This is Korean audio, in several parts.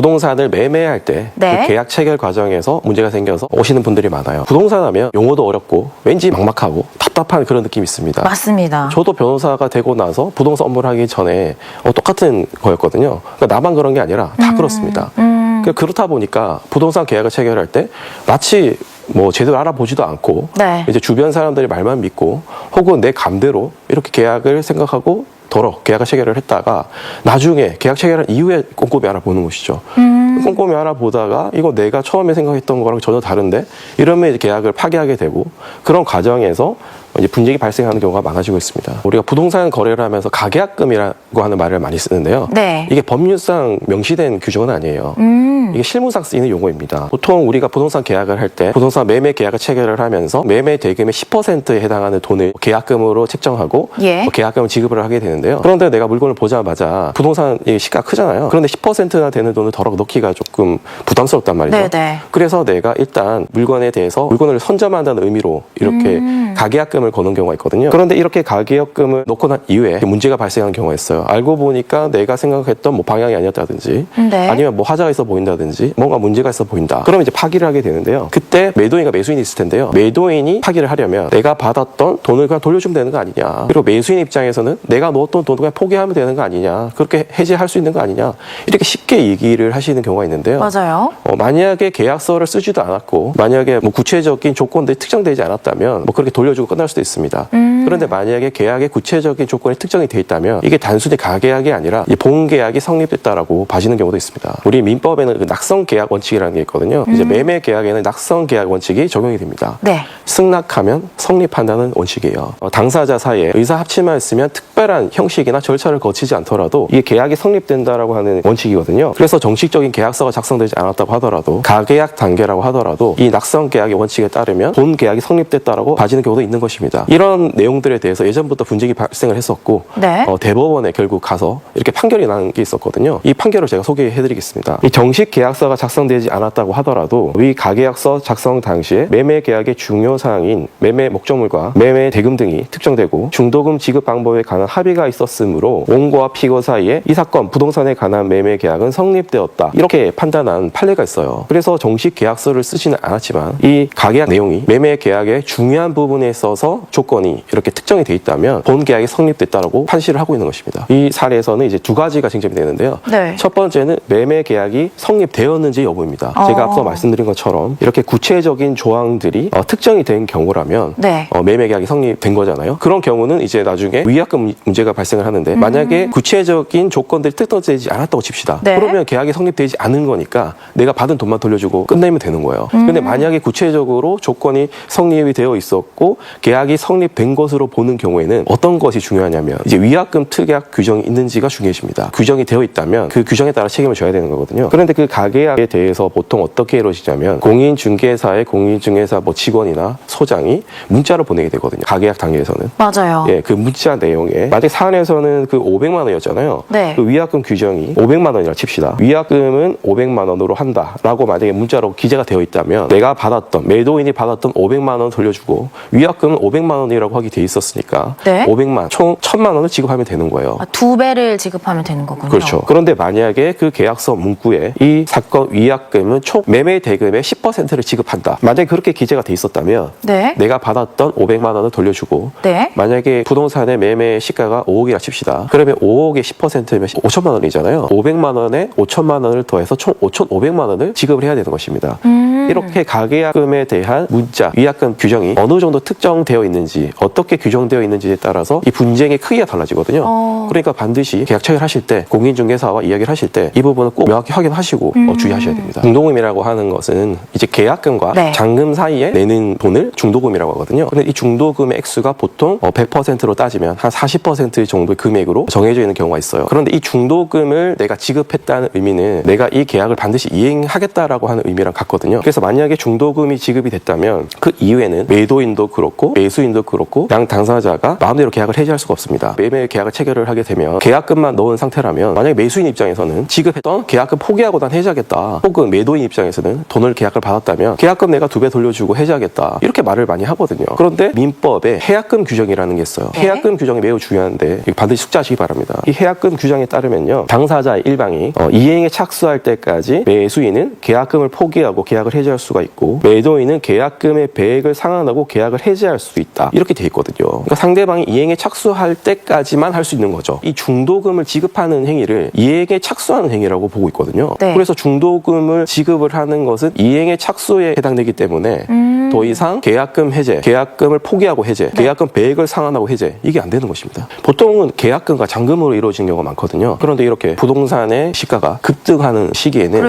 부동산을 매매할 때 네. 그 계약 체결 과정에서 문제가 생겨서 오시는 분들이 많아요. 부동산 하면 용어도 어렵고 왠지 막막하고 답답한 그런 느낌이 있습니다. 맞습니다. 저도 변호사가 되고 나서 부동산 업무를 하기 전에 어, 똑같은 거였거든요. 그러니까 나만 그런 게 아니라 다 그렇습니다. 음. 그 그렇다 보니까 부동산 계약을 체결할 때 마치 뭐 제대로 알아보지도 않고 네. 이제 주변 사람들이 말만 믿고 혹은 내 감대로 이렇게 계약을 생각하고 더러 계약을 체결을 했다가 나중에 계약 체결한 이후에 꼼꼼히 알아보는 것이죠. 음. 꼼꼼히 알아보다가 이거 내가 처음에 생각했던 거랑 전혀 다른데 이러면 이제 계약을 파기하게 되고 그런 과정에서 이제 분쟁이 발생하는 경우가 많아지고 있습니다. 우리가 부동산 거래를 하면서 가계약금이라고 하는 말을 많이 쓰는데요. 네. 이게 법률상 명시된 규정은 아니에요. 음. 이게 실무상 쓰이는 용어입니다. 보통 우리가 부동산 계약을 할 때 부동산 매매 계약을 체결을 하면서 매매 대금의 10%에 해당하는 돈을 계약금으로 책정하고 예. 뭐 계약금을 지급을 하게 되는데요. 그런데 내가 물건을 보자마자 부동산 이 시가 크잖아요. 그런데 10%나 되는 돈을 덜어 넣기가 조금 부담스럽단 말이죠. 네네. 그래서 내가 일단 물건에 대해서 물건을 선점한다는 의미로 이렇게 음. 가계약금을 거는 경우가 있거든요. 그런데 이렇게 가계약금을 넣고 난 이후에 문제가 발생하는 경우가 있어요. 알고 보니까 내가 생각했던 뭐 방향이 아니었다든지 네. 아니면 뭐 하자가 있어 보인다든지 뭔가 문제가 있어 보인다. 그러면 이제 파기를 하게 되는데요. 그때 매도인과 매수인이 있을 텐데요. 매도인이 파기를 하려면 내가 받았던 돈을 그냥 돌려주면 되는 거 아니냐. 그리고 매수인 입장에서는 내가 넣었던 돈을 그냥 포기하면 되는 거 아니냐. 그렇게 해지할 수 있는 거 아니냐. 이렇게 쉽게 얘기를 하시는 경우가 있는데요. 맞아요. 어, 만약에 계약서를 쓰지도 않았고 만약에 뭐 구체적인 조건들이 특정되지 않았다면 뭐 그렇게 돌려주고 끝날 수도 있습니다. 음. 그런데 만약에 계약의 구체적인 조건이 특정이 돼 있다면 이게 단순히 가계약이 아니라 이 본계약이 성립됐다라고 봐지는 경우도 있습니다. 우리 민법에는 그 낙성 계약 원칙이라는 게 있거든요. 이제 매매 계약에는 낙성 계약 원칙이 적용이 됩니다. 네. 승낙하면 성립한다는 원칙이에요. 어, 당사자 사이에 의사 합치만 있으면 특별한 형식이나 절차를 거치지 않더라도 이게 계약이 성립된다라고 하는 원칙이거든요. 그래서 정식적인 계약서가 작성되지 않았다고 하더라도 가계약 단계라고 하더라도 이 낙성 계약의 원칙에 따르면 본 계약이 성립됐다라고 봐지는 경우도 있는 것입니다. 이런 내용들에 대해서 예전부터 분쟁이 발생을 했었고 네. 어, 대법원에 결국 가서 이렇게 판결이 난 게 있었거든요. 이 판결을 제가 소개해드리겠습니다. 이 정식 계약서가 작성되지 않았다고 하더라도 위 가계약서 작성 당시에 매매 계약의 중요 사항인 매매 목적물과 매매 대금 등이 특정되고 중도금 지급 방법에 관한 합의가 있었으므로 원고와 피고 사이에 이 사건 부동산에 관한 매매 계약은 성립되었다 이렇게 판단한 판례가 있어요. 그래서 정식 계약서를 쓰지는 않았지만 이 가계약 내용이 매매 계약의 중요한 부분에 있어서 조건이 이렇게 특정이 돼 있다면 본 계약이 성립됐다라고 판시를 하고 있는 것입니다. 이 사례에서는 이제 두 가지가 쟁점이 되는데요. 네. 첫 번째는 매매 계약이 성립되었는지 여부입니다. 어. 제가 앞서 말씀드린 것처럼 이렇게 구체적인 조항들이 어, 특정이 된 경우라면 네. 어, 매매 계약이 성립된 거잖아요. 그런 경우는 이제 나중에 위약금 문제가 발생을 하는데 만약에 구체적인 조건들이 특정되지 않았다고 칩시다. 음. 네. 그러면 계약이 성립되지 않은 거니까 내가 받은 돈만 돌려주고 끝내면 되는 거예요. 음. 근데 만약에 구체적으로 조건이 성립이 되어 있었고 계약 이 성립된 것으로 보는 경우에는 어떤 것이 중요하냐면 이제 위약금 특약 규정이 있는지가 중요해집니다. 규정이 되어 있다면 그 규정에 따라 책임을 져야 되는 거거든요. 그런데 그 가계약에 대해서 보통 어떻게 이루어지냐면 공인중개사의 공인중개사 뭐 직원이나 소장이 문자로 보내게 되거든요. 가계약 단계에서는. 맞아요. 예, 그 문자 내용에 만약 사안에서는 그 500만 원이었잖아요. 네. 그 위약금 규정이 500만 원이라 칩시다. 위약금은 500만 원으로 한다라고 만약에 문자로 기재가 되어 있다면 내가 받았던 매도인이 받았던 500만 원 돌려주고 위약금은 500만 원이라고 하게 돼 있었으니까 네. 500만 총 1000만 원을 지급하면 되는 거예요. 아, 두 배를 지급하면 되는 거군요. 그렇죠. 그런데 만약에 그 계약서 문구에 이 사건 위약금은 총 매매 대금의 10%를 지급한다. 만약에 그렇게 기재가 돼 있었다면 네. 내가 받았던 500만 원을 돌려주고 네. 만약에 부동산의 매매 시가가 5억이라 칩시다. 그러면 5억의 10%면 5천만 원이잖아요. 500만 원에 5천만 원을 더해서 총 5,500만 원을 지급을 해야 되는 것입니다. 음. 이렇게 가계약금에 대한 문자, 위약금 규정이 어느 정도 특정되어 있는지, 어떻게 규정되어 있는지에 따라서 이 분쟁의 크기가 달라지거든요. 어. 그러니까 반드시 계약 체결하실 때 공인중개사와 이야기를 하실 때 이 부분은 꼭 명확히 확인하시고 어, 주의하셔야 됩니다. 중도금이라고 하는 것은 이제 계약금과 네. 잔금 사이에 내는 돈을 중도금이라고 하거든요. 근데 이 중도금의 액수가 보통 어, 100%로 따지면 한 40% 정도의 금액으로 정해져 있는 경우가 있어요. 그런데 이 중도금을 내가 지급했다는 의미는 내가 이 계약을 반드시 이행하겠다라고 하는 의미랑 같거든요. 그래서 만약에 중도금이 지급이 됐다면 그 이후에는 매도인도 그렇고 매수인도 그렇고 양 당사자가 마음대로 계약을 해지할 수가 없습니다. 매매 계약을 체결을 하게 되면 계약금만 넣은 상태라면 만약에 매수인 입장에서는 지급했던 계약금 포기하고 난 해지하겠다. 혹은 매도인 입장에서는 돈을 계약을 받았다면 계약금 내가 두 배 돌려주고 해지하겠다. 이렇게 말을 많이 하거든요. 그런데 민법에 해약금 규정이라는 게 있어요. 네. 해약금 규정이 매우 중요한데 반드시 숙지하시기 바랍니다. 이 해약금 규정에 따르면요. 당사자 일방이 어, 이행에 착수할 때까지 매수인은 계약금을 포기하고 계약을 해지 할 수가 있고 매도인은 계약금의 배액을 상환하고 계약을 해지할 수 있다. 이렇게 돼 있거든요. 그러니까 상대방이 이행에 착수할 때까지만 할 수 있는 거죠. 이 중도금을 지급하는 행위를 이행에 착수하는 행위라고 보고 있거든요. 네. 그래서 중도금을 지급을 하는 것은 이행의 착수에 해당되기 때문에 음. 더 이상 계약금 해제, 계약금을 포기하고 해제, 네. 계약금 배액을 상환하고 해제 이게 안 되는 것입니다. 보통은 계약금과 잔금으로 이루어진 경우가 많거든요. 그런데 이렇게 부동산의 시가가 급등하는 시기에는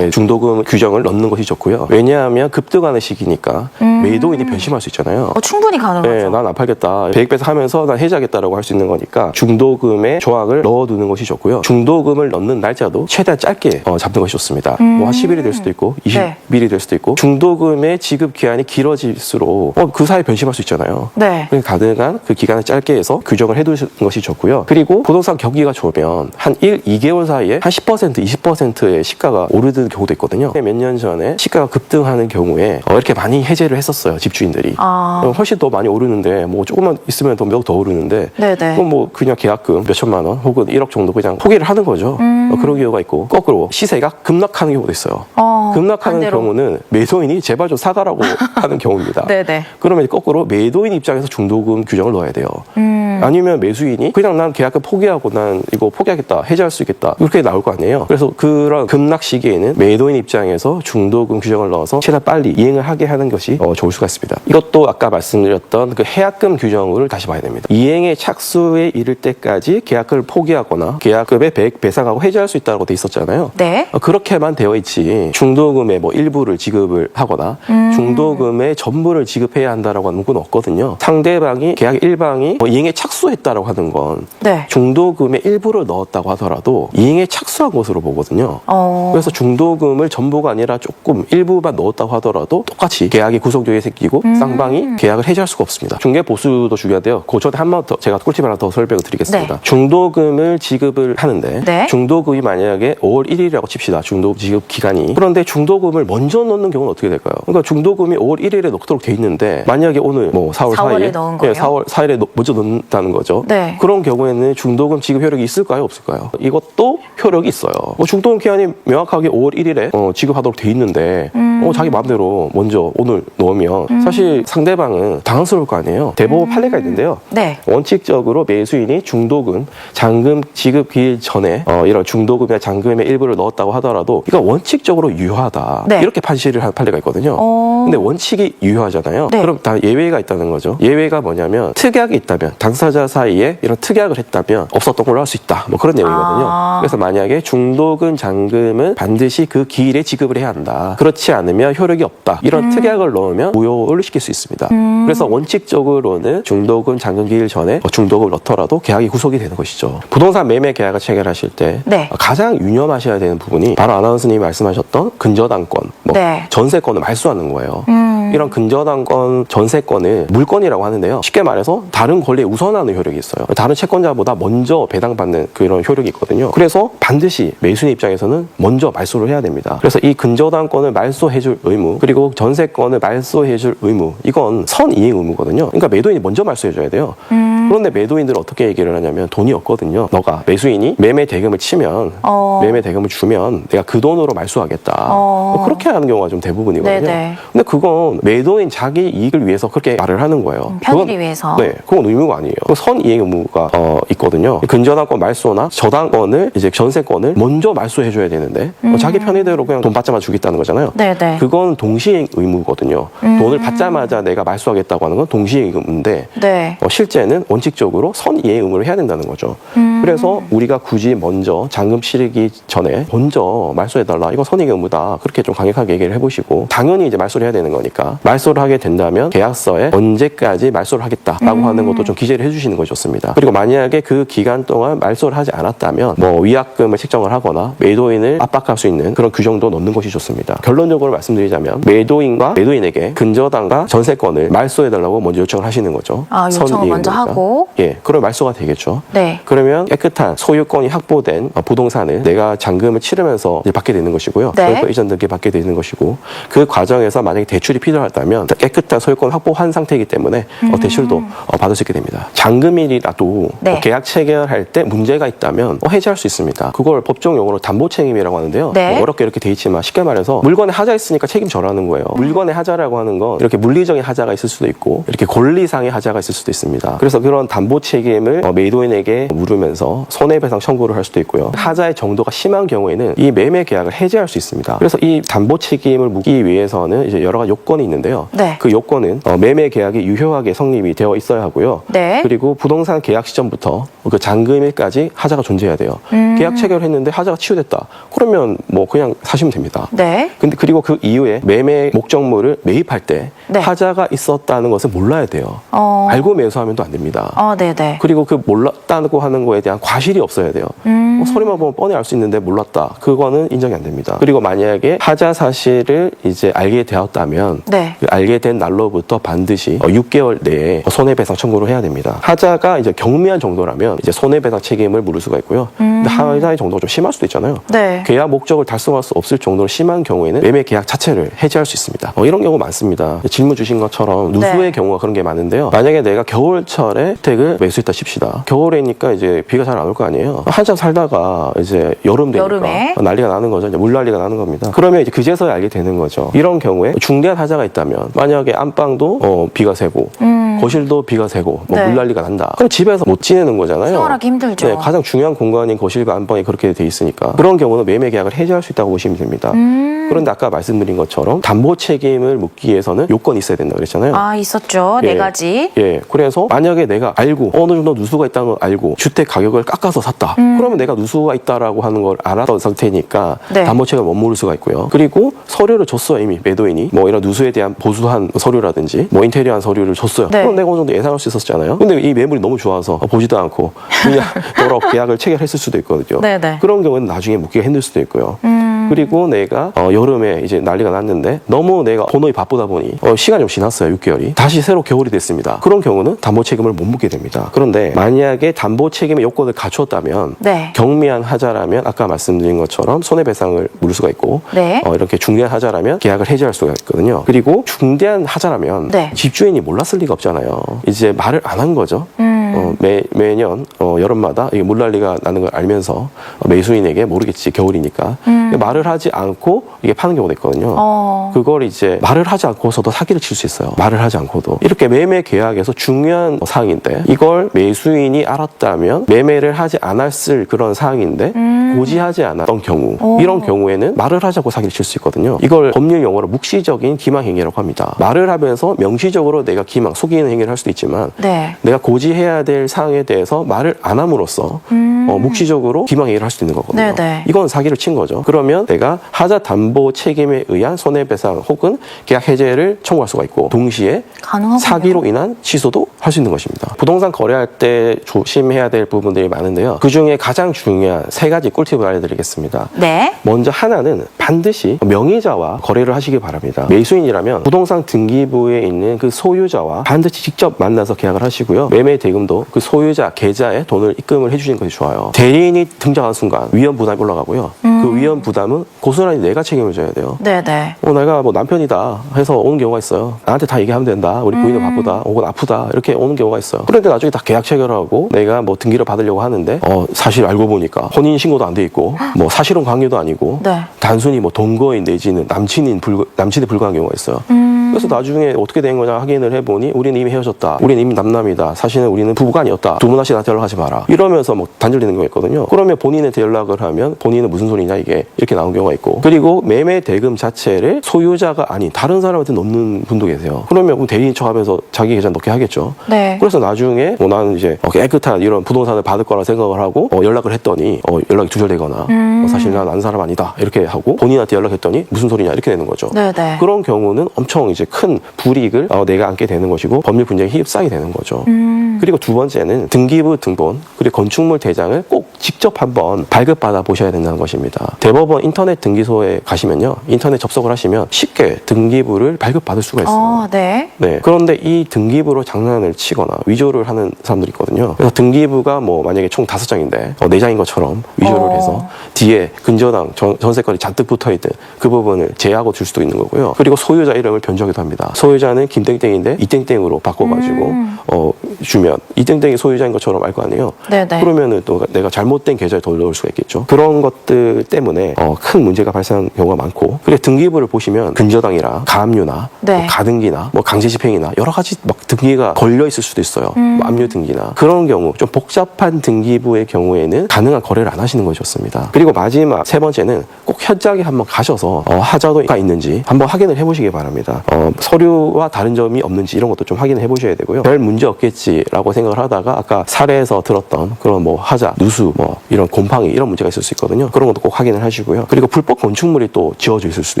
예, 중도금 규정을 넣는 것이 좋고요. 왜냐하면 급등하는 시기니까 음. 매도인이 변심할 수 있잖아요. 어, 충분히 가능하죠. 네, 난 안 팔겠다. 100배서 하면서 난 해지하겠다라고 할 수 있는 거니까 중도금의 조항을 넣어두는 것이 좋고요. 중도금을 넣는 날짜도 최대한 짧게 어, 잡는 것이 좋습니다. 뭐한 10일이 될 수도 있고 음. 네. 20일이 될 수도 있고 중도금의 지급 기한이 길어질수록 어, 그 사이에 변심할 수 있잖아요. 네. 그러니까 가능한 그 기간을 짧게 해서 규정을 해두는 것이 좋고요. 그리고 부동산 경기가 좋으면 한 1, 2개월 사이에 한 10%, 20%의 시가가 오르는 경우도 있거든요. 몇 년 전에 시가 가 급등하는 경우에 어, 이렇게 많이 해제를 했었어요. 집주인들이. 아. 어, 훨씬 더 많이 오르는데 뭐 조금만 있으면 더몇더 오르는데 네네. 그럼 뭐 그냥 계약금 몇 천만 원 혹은 1억 정도 그냥 포기를 하는 거죠. 음. 어, 그런 경우가 있고 거꾸로 시세가 급락하는 경우도 있어요. 어, 급락하는 반대로. 경우는 매도인이 제발 좀 사가라고 하는 경우입니다. 네네. 그러면 거꾸로 매도인 입장에서 중도금 규정을 넣어야 돼요. 음. 아니면 매수인이 그냥 난 계약금 포기하고 난 이거 포기하겠다 해지할 수 있겠다 이렇게 나올 거 아니에요. 그래서 그런 급락 시기에는 매도인 입장에서 중도금 규정 을 넣어서 최대한 빨리 이행을 하게 하는 것이 어, 좋을 수가 있습니다. 이것도 아까 말씀드렸던 그 해약금 규정을 다시 봐야 됩니다. 이행의 착수에 이를 때까지 계약금을 포기하거나 계약금의 배상하고 해지할 수 있다고 돼 있었잖아요. 네. 어, 그렇게만 되어 있지 중도금의 뭐 일부를 지급을 하거나 음. 중도금의 전부를 지급해야 한다라고 하는 건 없거든요. 상대방이 계약 일방이 뭐 이행에 착수했다라고 하는 건 네. 중도금의 일부를 넣었다고 하더라도 이행에 착수한 것으로 보거든요. 어. 그래서 중도금을 전부가 아니라 조금 일 부만 넣었다고 하더라도 똑같이 계약이 구속력이 생기고 음. 쌍방이 계약을 해지할 수가 없습니다. 중개 보수도 중요한데요. 그 전에 한 번 더 제가 꿀팁 하나 더 설명을 드리겠습니다. 네. 중도금을 지급을 하는데 네. 중도금이 만약에 5월 1일이라고 칩시다. 중도금 지급 기간이. 그런데 중도금을 먼저 넣는 경우는 어떻게 될까요? 그러니까 중도금이 5월 1일에 넣도록 돼 있는데 만약에 오늘 뭐 4월 4월에 4일 넣은 거예요? 4월 4일에 먼저 넣는다는 거죠. 네. 그런 경우에는 중도금 지급 효력이 있을까요? 없을까요? 이것도 효력이 있어요. 뭐 중도금 기한이 명확하게 5월 1일에 어, 지급하도록 돼 있는데 음. 어, 자기 마음대로 먼저 오늘 넣으면 사실 상대방은 당황스러울 거 아니에요. 대법원 판례가 있는데요. 네. 원칙적으로 매수인이 중도금, 잔금 지급 기일 전에 어, 이런 중도금이나 잔금의 일부를 넣었다고 하더라도 이거 원칙적으로 유효하다. 네. 이렇게 판시를 한 판례가 있거든요. 어. 근데 원칙이 유효하잖아요. 네. 그럼 다 예외가 있다는 거죠. 예외가 뭐냐면 특약이 있다면 당사자 사이에 이런 특약을 했다면 없었던 걸로 할 수 있다. 뭐 그런 내용이거든요. 아. 그래서 만약에 중도금, 잔금은 반드시 그 기일에 지급을 해야 한다. 그렇 지 않으면 효력이 없다. 이런 음. 특약을 넣으면 무효를 시킬 수 있습니다. 그래서 원칙적으로는 중도금, 잔금 기일 전에 뭐 중도금을 넣더라도 계약이 구속이 되는 것이죠. 부동산 매매 계약을 체결하실 때 네. 가장 유념하셔야 되는 부분이 바로 아나운서님이 말씀하셨던 근저당권, 뭐 네. 전세권을 말소하는 거예요. 음. 이런 근저당권, 전세권을 물권이라고 하는데요. 쉽게 말해서 다른 권리에 우선하는 효력이 있어요. 다른 채권자보다 먼저 배당받는 그런 효력이 있거든요. 그래서 반드시 매수인 입장에서는 먼저 말소를 해야 됩니다. 그래서 이 근저당권을 말 소해줄 의무, 그리고 전세권을 말소해줄 의무, 이건 선이행 의무거든요. 그러니까 매도인이 먼저 말소해줘야 돼요. 음. 그런데 매도인들은 어떻게 얘기를 하냐면 돈이 없거든요. 너가 매수인이 매매 대금을 치면 어. 매매 대금을 주면 내가 그 돈으로 말소하겠다. 어. 뭐 그렇게 하는 경우가 좀 대부분이거든요. 네네. 근데 그건 매도인 자기 이익을 위해서 그렇게 말을 하는 거예요. 음, 편의를 그건- 위해서. 네, 그건 의무가 아니에요. 그 선이행 의무가 어, 있거든요. 근저당권 말소나 저당권을 이제 전세권을 먼저 말소해줘야 되는데 어, 자기 편의대로 그냥 돈 받자마자 주겠다는 거잖아요. 음. 네네. 그건 동시행 의무거든요. 음. 돈을 받자마자 내가 말소하겠다고 하는 건 동시행 의무인데 네. 어, 실제는 원 칙적으로 선이해 의무를 해야 된다는 거죠. 그래서 우리가 굳이 먼저 잔금 치르기 전에 먼저 말소해달라. 이거 선의의 의무다. 그렇게 좀 강력하게 얘기를 해보시고 당연히 이제 말소를 해야 되는 거니까 말소를 하게 된다면 계약서에 언제까지 말소를 하겠다라고 하는 것도 좀 기재를 해주시는 것이 좋습니다. 그리고 만약에 그 기간 동안 말소를 하지 않았다면 뭐 위약금을 책정을 하거나 매도인을 압박할 수 있는 그런 규정도 넣는 것이 좋습니다. 결론적으로 말씀드리자면 매도인과 매도인에게 근저당과 전세권을 말소해달라고 먼저 요청을 하시는 거죠. 아, 요청을 먼저 의무 예, 그럼 말소가 되겠죠. 네. 그러면 깨끗한 소유권이 확보된 어, 부동산을 내가 잔금을 치르면서 이제 받게 되는 것이고요. 네. 소유권 이전 등기 받게 되는 것이고 그 과정에서 만약에 대출이 필요하다면 깨끗한 소유권 확보한 상태이기 때문에 어, 대출도 어, 받을 수 있게 됩니다. 잔금일이라도 네. 어, 계약 체결할 때 문제가 있다면 어, 해지할 수 있습니다. 그걸 법정 용어로 담보 책임이라고 하는데요. 네. 뭐 어렵게 이렇게 돼 있지만 쉽게 말해서 물건에 하자 있으니까 책임 져라는 거예요. 물건에 하자라고 하는 건 이렇게 물리적인 하자가 있을 수도 있고 이렇게 권리상의 하자가 있을 수도 있습니다. 그래서 그런 담보 책임을 어, 매도인에게 물으면서 손해배상 청구를 할 수도 있고요. 하자의 정도가 심한 경우에는 이 매매 계약을 해지할 수 있습니다. 그래서 이 담보 책임을 묻기 위해서는 이제 여러 가지 요건이 있는데요. 네. 그 요건은 어, 매매 계약이 유효하게 성립이 되어 있어야 하고요. 네. 그리고 부동산 계약 시점부터 그 잔금일까지 하자가 존재해야 돼요. 음. 계약 체결했는데 하자가 치유됐다. 그러면 뭐 그냥 사시면 됩니다. 네. 근데 그리고 그 이후에 매매 목적물을 매입할 때 네. 하자가 있었다는 것을 몰라야 돼요. 어. 알고 매수하면 또 안 됩니다. 어, 네네. 그리고 그 몰랐다고 하는 거에 대한 과실이 없어야 돼요. 음. 어, 소리만 보면 뻔히 알 수 있는데 몰랐다. 그거는 인정이 안 됩니다. 그리고 만약에 하자 사실을 이제 알게 되었다면 네. 그 알게 된 날로부터 반드시 어, 6개월 내에 손해배상 청구를 해야 됩니다. 하자가 이제 경미한 정도라면 이제 손해배상 책임을 물을 수가 있고요. 근데 하자의 정도가 좀 심할 수도 있잖아요. 음. 네. 계약 목적을 달성할 수 없을 정도로 심한 경우에는 매매 계약 자체를 해지할 수 있습니다. 어, 이런 경우 많습니다. 질문 주신 것처럼 누수의 네. 경우가 그런 게 많은데요. 만약에 내가 겨울철에 주택을 매수했다 칩시다. 겨울에니까 이제 비가 잘 안 올 거 아니에요. 한참 살다가 이제 여름 되니까 여름에? 난리가 나는 거죠. 이제 물난리가 나는 겁니다. 그러면 이제 그제서야 알게 되는 거죠. 이런 경우에 중대한 하자가 있다면 만약에 안방도 어, 비가 새고 음. 거실도 비가 새고 뭐 네. 물난리가 난다. 그럼 집에서 못 지내는 거잖아요. 생활하기 힘들죠. 네, 가장 중요한 공간인 거실과 안방이 그렇게 돼 있으니까 그런 경우는 매매 계약을 해지할 수 있다고 보시면 됩니다. 음. 그런데 아까 말씀드린 것처럼 담보 책임을 묻기 위해서는 요건 이 있어야 된다 그랬잖아요. 아, 있었죠. 네 예. 가지. 예, 그래서 만약에 내가 알고 어느 정도 누수가 있다는 걸 알고 주택 가격을 깎아서 샀다. 그러면 내가 누수가 있다라고 하는 걸 알았던 상태니까 네. 못 물을 수가 있고요. 그리고 서류를 줬어요 이미 매도인이 뭐 이런 누수에 대한 보수한 서류라든지 뭐 인테리어한 서류를 줬어요. 네. 그럼 내가 어느 정도 예상할 수 있었잖아요. 근데 이 매물이 너무 좋아서 보지도 않고 그냥 여러 계약을 체결했을 수도 있거든요. 네네. 그런 경우는 나중에 묻기가 힘들 수도 있고요. 음. 그리고 내가 어, 여름에 이제 난리가 났는데 너무 내가 본업이 바쁘다 보니 어, 시간이 좀 지났어요 6개월이 다시 새로 겨울이 됐습니다 그런 경우는 담보 책임을 못 묻게 됩니다 그런데 만약에 담보 책임의 요건을 갖추었다면 네. 경미한 하자라면 아까 말씀드린 것처럼 손해배상을 물을 수가 있고 네. 어, 이렇게 중대한 하자라면 계약을 해지할 수가 있거든요 그리고 중대한 하자라면 네. 집주인이 몰랐을 리가 없잖아요 이제 말을 안 한 거죠 음. 어, 매, 매년 어, 여름마다 이게 물난리가 나는 걸 알면서 어, 매수인에게 모르겠지 겨울이니까 음. 말을 하지 않고 이게 파는 경우도 있거든요. 어. 그걸 이제 말을 하지 않고서도 사기를 칠 수 있어요. 말을 하지 않고도 이렇게 매매 계약에서 중요한 사항인데 이걸 매수인이 알았다면 매매를 하지 않았을 그런 사항인데 음. 고지하지 않았던 경우 오. 이런 경우에는 말을 하자고 사기를 칠 수 있거든요. 이걸 법률 용어로 묵시적인 기망 행위라고 합니다. 말을 하면서 명시적으로 내가 기망 속이는 행위를 할 수도 있지만 네. 내가 고지해야 될 사항에 대해서 말을 안 함으로써 음. 어, 묵시적으로 기망 행위를 할 수도 있는 거거든요. 네네. 이건 사기를 친 거죠. 그러면 내가 하자 담보 책임에 의한 손해배상 혹은 계약 해제를 청구할 수가 있고 동시에 가능하군요. 사기로 인한 취소도 할 수 있는 것입니다. 부동산 거래할 때 조심해야 될 부분들이 많은데요. 그 중에 가장 중요한 세 가지 꿀팁을 알려드리겠습니다. 네. 먼저 하나는 반드시 명의자와 거래를 하시기 바랍니다. 매수인이라면 부동산 등기부에 있는 그 소유자와 반드시 직접 만나서 계약을 하시고요. 매매 대금도 그 소유자 계좌에 돈을 입금을 해주시는 것이 좋아요. 대리인이 등장한 순간 위험 부담이 올라가고요. 그 위험 부담은 고스란히 내가 책임을 져야 돼요. 네네. 어, 내가 뭐 남편이다 해서 오는 경우가 있어요. 나한테 다 얘기하면 된다. 우리 부인은 바쁘다. 혹은 아프다. 이렇게 오는 경우가 있어요. 그런데 나중에 다 계약 체결하고 내가 뭐 등기를 받으려고 하는데 어, 사실 알고 보니까 혼인 신고도 안 돼 있고 뭐 사실혼 관계도 아니고 네. 단순히 뭐 동거인 내지는 남친인 불 남친에 불과한 경우가 있어요. 음. 그래서 나중에 어떻게 된 거냐 확인을 해보니 우리는 이미 헤어졌다. 우리는 이미 남남이다. 사실은 우리는 부부가 아니었다. 두분 다시 나한테 연락하지 마라. 이러면서 뭐 단절되는 경우가 있거든요. 그러면 본인한테 연락을 하면 본인은 무슨 소리냐 이게 이렇게 나온 경우가 있고 그리고 매매 대금 자체를 소유자가 아닌 다른 사람한테 넣는 분도 계세요. 그러면 뭐 대리인 척하면서 자기 계좌 넣게 하겠죠. 네. 그래서 나중에 뭐 나는 이제 어, 깨끗한 이런 부동산을 받을 거라 생각을 하고 어, 연락을 했더니 어, 연락이 두절되거나 음. 어, 사실 난 아는 사람 아니다 이렇게 하고 본인한테 연락했더니 무슨 소리냐 이렇게 되는 거죠. 네네. 그런 경우는 엄청 이제 큰 불이익을 어, 내가 안게 되는 것이고 법률 분쟁에 휩싸이게 되는 거죠. 음. 그리고 두 번째는 등기부 등본 그리고 건축물 대장을 꼭 직접 한번 발급받아 보셔야 된다는 것입니다. 대법원 인터넷 등기소에 가시면요, 인터넷 접속을 하시면 쉽게 등기부를 발급받을 수가 있어요. 어, 네. 네. 그런데 이 등기부로 장난을 치거나 위조를 하는 사람들이 있거든요. 그래서 등기부가 뭐 만약에 총 다섯 장인데 어, 네 장인 것처럼 위조를 어. 해서 뒤에 근저당 전, 전세권이 잔뜩 붙어 있든 그 부분을 제하고 줄 수도 있는 거고요. 그리고 소유자 이름을 변조하기도 합니다. 소유자는 김땡땡인데 이땡땡으로 바꿔가지고 음. 어, 주면 이땡땡이 소유자인 것처럼 알 거 아니에요. 네네. 그러면은 또 내가 잘못 된 계좌에 더 넣을 수가 있겠죠. 그런 것들 때문에 어, 큰 문제가 발생하는 경우가 많고 그리고 등기부를 보시면 근저당이나 가압류나 네. 뭐 가등기나 뭐 강제집행이나 여러 가지 막 등기가 걸려 있을 수도 있어요. 음. 뭐 압류 등기나 그런 경우 좀 복잡한 등기부의 경우에는 가능한 거래를 안 하시는 것이 좋습니다. 그리고 마지막 세 번째는 꼭 현장에 한번 가셔서 어, 하자도가 있는지 한번 확인을 해보시기 바랍니다. 어, 서류와 다른 점이 없는지 이런 것도 좀 확인을 해보셔야 되고요. 별 문제 없겠지라고 생각을 하다가 아까 사례에서 들었던 그런 뭐 하자, 누수, 뭐 이런 곰팡이 이런 문제가 있을 수 있거든요. 그런 것도 꼭 확인을 하시고요. 그리고 불법 건축물이 또 지어져 있을 수도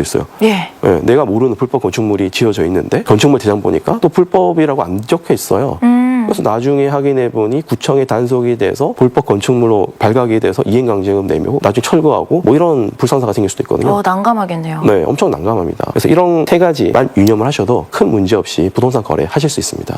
있어요. 예. 예, 내가 모르는 불법 건축물이 지어져 있는데 건축물 대장 보니까 또 불법이라고 안 적혀 있어요. 음. 그래서 나중에 확인해 보니 구청에 단속이 돼서 불법 건축물로 발각이 돼서 이행강제금 내밀고 나중에 철거하고 뭐 이런 불상사가 생길 수도 있거든요. 어, 난감하겠네요. 네, 엄청 난감합니다. 그래서 이런 세 가지만 유념을 하셔도 큰 문제 없이 부동산 거래 하실 수 있습니다.